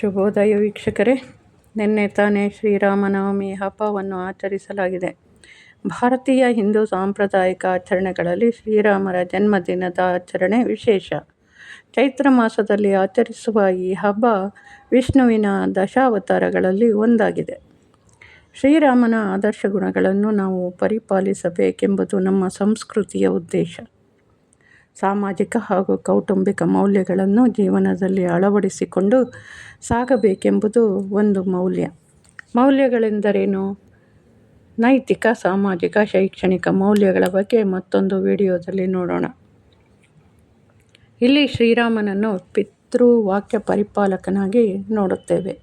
ಶುಭೋದಯ ವೀಕ್ಷಕರೇ. ನಿನ್ನೆ ತಾನೇ ಶ್ರೀರಾಮನವಮಿ ಹಬ್ಬವನ್ನು ಆಚರಿಸಲಾಗಿದೆ. ಭಾರತೀಯ ಹಿಂದೂ ಸಾಂಪ್ರದಾಯಿಕ ಆಚರಣೆಗಳಲ್ಲಿ ಶ್ರೀರಾಮರ ಜನ್ಮದಿನದ ಆಚರಣೆ ವಿಶೇಷ. ಚೈತ್ರ ಮಾಸದಲ್ಲಿ ಆಚರಿಸುವ ಈ ಹಬ್ಬ ವಿಷ್ಣುವಿನ ದಶಾವತಾರಗಳಲ್ಲಿ ಒಂದಾಗಿದೆ. ಶ್ರೀರಾಮನ ಆದರ್ಶ ಗುಣಗಳನ್ನು ನಾವು ಪರಿಪಾಲಿಸಬೇಕೆಂಬುದು ನಮ್ಮ ಸಂಸ್ಕೃತಿಯ ಉದ್ದೇಶ. ಸಾಮಾಜಿಕ ಹಾಗೂ ಕೌಟುಂಬಿಕ ಮೌಲ್ಯಗಳನ್ನು ಜೀವನದಲ್ಲಿ ಅಳವಡಿಸಿಕೊಂಡು ಸಾಗಬೇಕೆಂಬುದು ಒಂದು ಮೌಲ್ಯ. ಮೌಲ್ಯಗಳೆಂದರೇನು? ನೈತಿಕ, ಸಾಮಾಜಿಕ, ಶೈಕ್ಷಣಿಕ ಮೌಲ್ಯಗಳ ಬಗ್ಗೆ ಮತ್ತೊಂದು ವಿಡಿಯೋದಲ್ಲಿ ನೋಡೋಣ. ಇಲ್ಲಿ ಶ್ರೀರಾಮನನ್ನು ಪಿತೃ ವಾಕ್ಯ ಪರಿಪಾಲಕನಾಗಿ ನೋಡುತ್ತೇವೆ.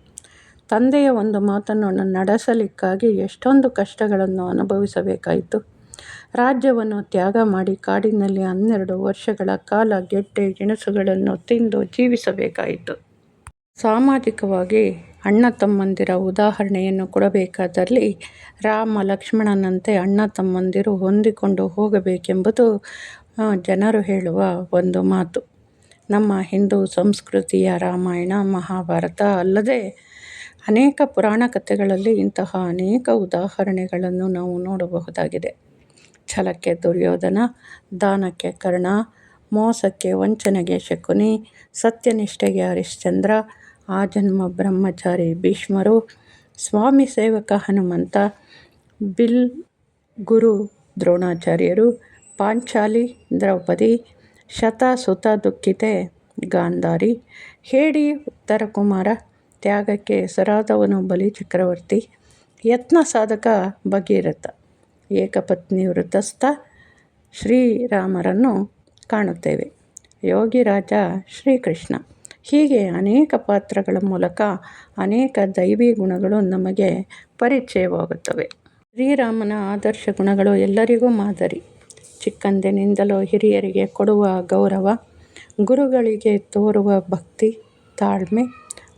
ತಂದೆಯ ಒಂದು ಮಾತನ್ನು ನಡೆಸಲಿಕ್ಕಾಗಿ ಎಷ್ಟೊಂದು ಕಷ್ಟಗಳನ್ನು ಅನುಭವಿಸಬೇಕಾಯಿತು. ರಾಜ್ಯವನ್ನು ತ್ಯಾಗ ಮಾಡಿ ಕಾಡಿನಲ್ಲಿ ಹನ್ನೆರಡು ವರ್ಷಗಳ ಕಾಲ ಗೆಡ್ಡೆ ಗೆಣಸುಗಳನ್ನು ತಿಂದು ಜೀವಿಸಬೇಕಾಯಿತು. ಸಾಮಾಜಿಕವಾಗಿ ಅಣ್ಣ ತಮ್ಮಂದಿರ ಉದಾಹರಣೆಯನ್ನು ಕೊಡಬೇಕಾದಲ್ಲಿ ರಾಮ ಲಕ್ಷ್ಮಣನಂತೆ ಅಣ್ಣ ತಮ್ಮಂದಿರು ಹೊಂದಿಕೊಂಡು ಹೋಗಬೇಕೆಂಬುದು ಜನರು ಹೇಳುವ ಒಂದು ಮಾತು. ನಮ್ಮ ಹಿಂದೂ ಸಂಸ್ಕೃತಿಯ ರಾಮಾಯಣ, ಮಹಾಭಾರತ ಅಲ್ಲದೆ ಅನೇಕ ಪುರಾಣ ಕಥೆಗಳಲ್ಲಿ ಇಂತಹ ಅನೇಕ ಉದಾಹರಣೆಗಳನ್ನು ನಾವು ನೋಡಬಹುದಾಗಿದೆ. ಛಲಕ್ಕೆ ದುರ್ಯೋಧನ, ದಾನಕ್ಕೆ ಕರ್ಣ, ಮೋಸಕ್ಕೆ ವಂಚನೆಗೆ ಶಕುನಿ, ಸತ್ಯನಿಷ್ಠೆಗೆ ಹರಿಶ್ಚಂದ್ರ ಆಜನ್ಮ ಬ್ರಹ್ಮಚಾರಿ ಭೀಷ್ಮರು, ಸ್ವಾಮಿ ಸೇವಕ ಹನುಮಂತ, ಬಿಲ್ ಗುರು ದ್ರೋಣಾಚಾರ್ಯರು, ಪಾಂಚಾಲಿ ದ್ರೌಪದಿ ಶತ ಸುತ ದುಃಖಿತೆ ಗಾಂಧಾರಿ, ಹೇಡಿ ಉತ್ತರ ಕುಮಾರ ತ್ಯಾಗಕ್ಕೆ ಹೆಸರಾದವನು ಬಲಿ ಚಕ್ರವರ್ತಿ, ಯತ್ನ ಸಾಧಕ ಭಗೀರಥ. ಏಕಪತ್ನಿ ವೃತಸ್ಥ ಶ್ರೀರಾಮರನ್ನು ಕಾಣುತ್ತೇವೆ. ಯೋಗಿ ಯೋಗಿರಾಜ ಶ್ರೀಕೃಷ್ಣ. ಹೀಗೆ ಅನೇಕ ಪಾತ್ರಗಳ ಮೂಲಕ ಅನೇಕ ದೈವಿ ಗುಣಗಳು ನಮಗೆ ಪರಿಚಯವಾಗುತ್ತವೆ. ಶ್ರೀರಾಮನ ಆದರ್ಶ ಗುಣಗಳು ಎಲ್ಲರಿಗೂ ಮಾದರಿ. ಚಿಕ್ಕಂದಿನಿಂದಲೂ ಹಿರಿಯರಿಗೆ ಕೊಡುವ ಗೌರವ, ಗುರುಗಳಿಗೆ ತೋರುವ ಭಕ್ತಿ, ತಾಳ್ಮೆ,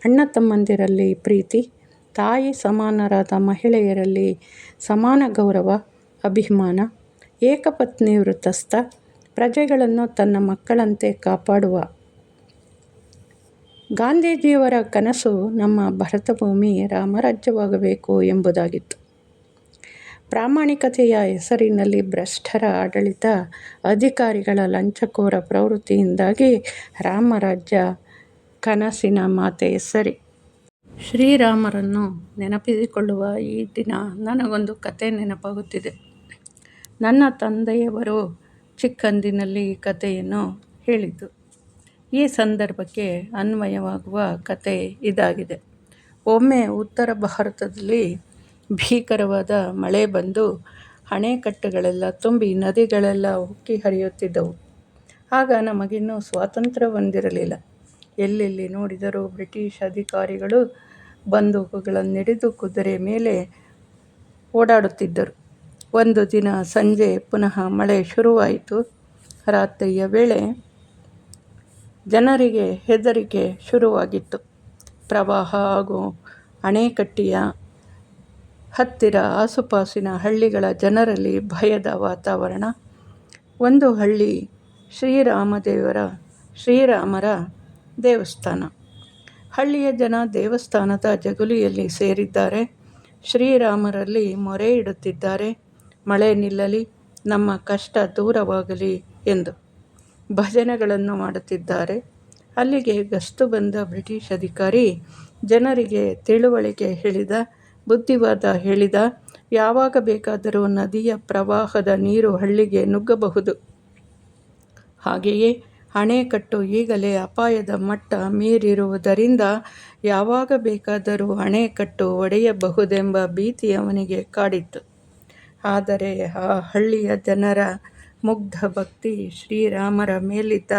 ಅಣ್ಣ ತಮ್ಮಂದಿರಲ್ಲಿ ಪ್ರೀತಿ, ತಾಯಿ ಸಮಾನರಾದ ಮಹಿಳೆಯರಲ್ಲಿ ಸಮಾನ ಗೌರವ ಅಭಿಮಾನ, ಏಕಪತ್ನಿ ವೃತಸ್ಥ, ಪ್ರಜೆಗಳನ್ನು ತನ್ನ ಮಕ್ಕಳಂತೆ ಕಾಪಾಡುವ. ಗಾಂಧೀಜಿಯವರ ಕನಸು ನಮ್ಮ ಭರತಭೂಮಿ ರಾಮರಾಜ್ಯವಾಗಬೇಕು ಎಂಬುದಾಗಿತ್ತು. ಪ್ರಾಮಾಣಿಕತೆಯ ಹೆಸರಿನಲ್ಲಿ ಭ್ರಷ್ಟರ ಆಡಳಿತ, ಅಧಿಕಾರಿಗಳ ಲಂಚಕೋರ ಪ್ರವೃತ್ತಿಯಿಂದಾಗಿ ರಾಮರಾಜ್ಯ ಕನಸಿನ ಮಾತೆ ಸರಿ ಶ್ರೀರಾಮರನ್ನು ನೆನಪಿಸಿಕೊಳ್ಳುವ ಈ ದಿನ ನನಗೊಂದು ಕತೆ ನೆನಪಾಗುತ್ತಿದೆ. ನನ್ನ ತಂದೆಯವರು ಚಿಕ್ಕಂದಿನಲ್ಲಿ ಈ ಕಥೆಯನ್ನು ಹೇಳಿದ್ದು. ಈ ಸಂದರ್ಭಕ್ಕೆ ಅನ್ವಯವಾಗುವ ಕತೆ ಇದಾಗಿದೆ. ಒಮ್ಮೆ ಉತ್ತರ ಭಾರತದಲ್ಲಿ ಭೀಕರವಾದ ಮಳೆ ಬಂದು ಅಣೆಕಟ್ಟುಗಳೆಲ್ಲ ತುಂಬಿ ನದಿಗಳೆಲ್ಲ ಉಕ್ಕಿ ಹರಿಯುತ್ತಿದ್ದವು. ಆಗ ನಮಗಿನ್ನೂ ಸ್ವಾತಂತ್ರ್ಯ ಹೊಂದಿರಲಿಲ್ಲ ಎಲ್ಲೆಲ್ಲಿ ನೋಡಿದರೂ ಬ್ರಿಟಿಷ್ ಅಧಿಕಾರಿಗಳು ಬಂದೂಕುಗಳನ್ನಿಡಿದು ಕುದುರೆ ಮೇಲೆ ಓಡಾಡುತ್ತಿದ್ದರು. ಒಂದು ದಿನ ಸಂಜೆ ಪುನಃ ಮಳೆ ಶುರುವಾಯಿತು. ರಾತ್ರಿಯ ವೇಳೆ ಜನರಿಗೆ ಹೆದರಿಕೆ ಶುರುವಾಗಿತ್ತು. ಪ್ರವಾಹ ಹಾಗೂ ಅಣೆಕಟ್ಟಿಯ ಹತ್ತಿರ ಆಸುಪಾಸಿನ ಹಳ್ಳಿಗಳ ಜನರಲ್ಲಿ ಭಯದ ವಾತಾವರಣ. ಒಂದು ಹಳ್ಳಿ ಶ್ರೀರಾಮದೇವರ ಶ್ರೀರಾಮರ ದೇವಸ್ಥಾನ. ಹಳ್ಳಿಯ ಜನ ದೇವಸ್ಥಾನದ ಜಗುಲಿಯಲ್ಲಿ ಸೇರಿದ್ದಾರೆ. ಶ್ರೀರಾಮರಲ್ಲಿ ಮೊರೆ ಇಡುತ್ತಿದ್ದಾರೆ. ಮಳೆ ನಿಲ್ಲಲಿ, ನಮ್ಮ ಕಷ್ಟ ದೂರವಾಗಲಿ ಎಂದು ಭಜನೆಗಳನ್ನು ಮಾಡುತ್ತಿದ್ದಾರೆ. ಅಲ್ಲಿಗೆ ಗಸ್ತು ಬಂದ ಬ್ರಿಟಿಷ್ ಅಧಿಕಾರಿ ಜನರಿಗೆ ತಿಳುವಳಿಕೆ ಹೇಳಿದ, ಬುದ್ಧಿವಾದ ಹೇಳಿದ, ಯಾವಾಗ ಬೇಕಾದರೂ ನದಿಯ ಪ್ರವಾಹದ ನೀರು ಹಳ್ಳಿಗೆ ನುಗ್ಗಬಹುದು. ಹಾಗೆಯೇ ಅಣೆಕಟ್ಟು ಈಗಲೇ ಅಪಾಯದ ಮಟ್ಟ ಮೀರಿರುವುದರಿಂದ ಯಾವಾಗ ಬೇಕಾದರೂ ಅಣೆಕಟ್ಟು ಒಡೆಯಬಹುದೆಂಬ ಭೀತಿ ಅವನಿಗೆ ಕಾಡಿತ್ತು. ಆದರೆ ಆ ಹಳ್ಳಿಯ ಜನರ ಮುಗ್ಧ ಭಕ್ತಿ ಶ್ರೀರಾಮರ ಮೇಲಿದ್ದ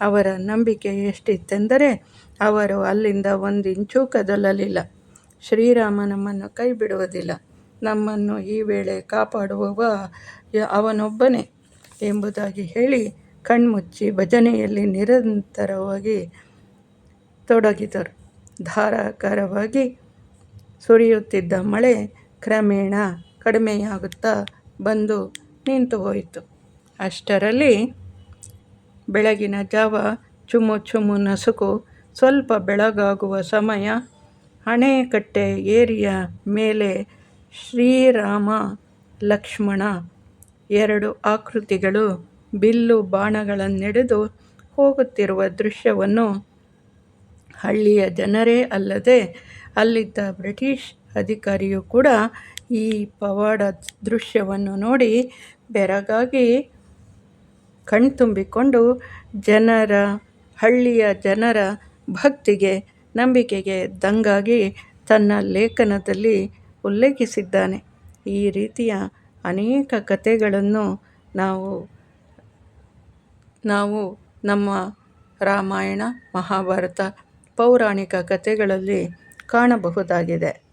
ಅವರ ನಂಬಿಕೆ ಎಷ್ಟಿತ್ತೆಂದರೆ ಅವರು ಅಲ್ಲಿಂದ ಒಂದಿಂಚೂ ಕದಲಲಿಲ್ಲ. ಶ್ರೀರಾಮ ನಮ್ಮನ್ನು ಕೈ ಬಿಡುವುದಿಲ್ಲ ನಮ್ಮನ್ನು ಈ ವೇಳೆ ಕಾಪಾಡುವವ ಅವನೊಬ್ಬನೇ ಎಂಬುದಾಗಿ ಹೇಳಿ ಕಣ್ಮುಚ್ಚಿ ಭಜನೆಯಲ್ಲಿ ನಿರಂತರವಾಗಿ ತೊಡಗಿದರು. ಧಾರಾಕಾರವಾಗಿ ಸುರಿಯುತ್ತಿದ್ದ ಮಳೆ ಕ್ರಮೇಣ ಕಡಿಮೆಯಾಗುತ್ತಾ ಬಂದು ನಿಂತು ಹೋಯಿತು. ಅಷ್ಟರಲ್ಲಿ ಬೆಳಗಿನ ಜಾವ ಚುಮ್ಮು ಚುಮ್ಮು ನಸುಕು ಸ್ವಲ್ಪ ಬೆಳಗಾಗುವ ಸಮಯ. ಹಣೆಕಟ್ಟೆ ಏರಿಯ ಮೇಲೆ ಶ್ರೀರಾಮ, ಲಕ್ಷ್ಮಣ ಎರಡು ಆಕೃತಿಗಳು ಬಿಲ್ಲು ಬಾಣಗಳನ್ನೆಡೆದು ಹೋಗುತ್ತಿರುವ ದೃಶ್ಯವನ್ನು ಹಳ್ಳಿಯ ಜನರೇ ಅಲ್ಲದೆ ಅಲ್ಲಿದ್ದ ಬ್ರಿಟಿಷ್ ಅಧಿಕಾರಿಯೂ ಕೂಡ ಈ ಪವಾಡ ದೃಶ್ಯವನ್ನು ನೋಡಿ ಬೆರಗಾಗಿ ಕಣ್ತುಂಬಿಕೊಂಡು ಜನರ, ಹಳ್ಳಿಯ ಜನರ ಭಕ್ತಿಗೆ, ನಂಬಿಕೆಗೆ ದಂಗಾಗಿ ತನ್ನ ಲೇಖನದಲ್ಲಿ ಉಲ್ಲೇಖಿಸಿದ್ದಾನೆ. ಈ ರೀತಿಯ ಅನೇಕ ಕಥೆಗಳನ್ನು ನಾವು ನಾವು ನಮ್ಮ ರಾಮಾಯಣ, ಮಹಾಭಾರತ ಪೌರಾಣಿಕ ಕಥೆಗಳಲ್ಲಿ ಕಾಣಬಹುದಾಗಿದೆ.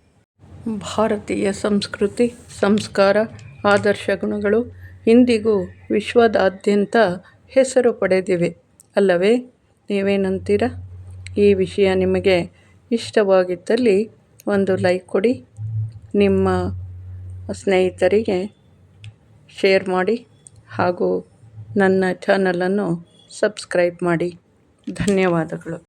ಭಾರತೀಯ ಸಂಸ್ಕೃತಿ, ಸಂಸ್ಕಾರ, ಆದರ್ಶ ಗುಣಗಳು ಇಂದಿಗೂ ವಿಶ್ವದಾದ್ಯಂತ ಹೆಸರು ಪಡೆದಿವೆ. ಅಲ್ಲವೇ? ನೀವೇನಂತೀರ? ಈ ವಿಷಯ ನಿಮಗೆ ಇಷ್ಟವಾಗಿದ್ದಲ್ಲಿ ಒಂದು ಲೈಕ್ ಕೊಡಿ. ನಿಮ್ಮ ಸ್ನೇಹಿತರಿಗೆ ಶೇರ್ ಮಾಡಿ ಹಾಗೂ ನನ್ನ ಚಾನಲನ್ನು ಸಬ್ಸ್ಕ್ರೈಬ್ ಮಾಡಿ. ಧನ್ಯವಾದಗಳು.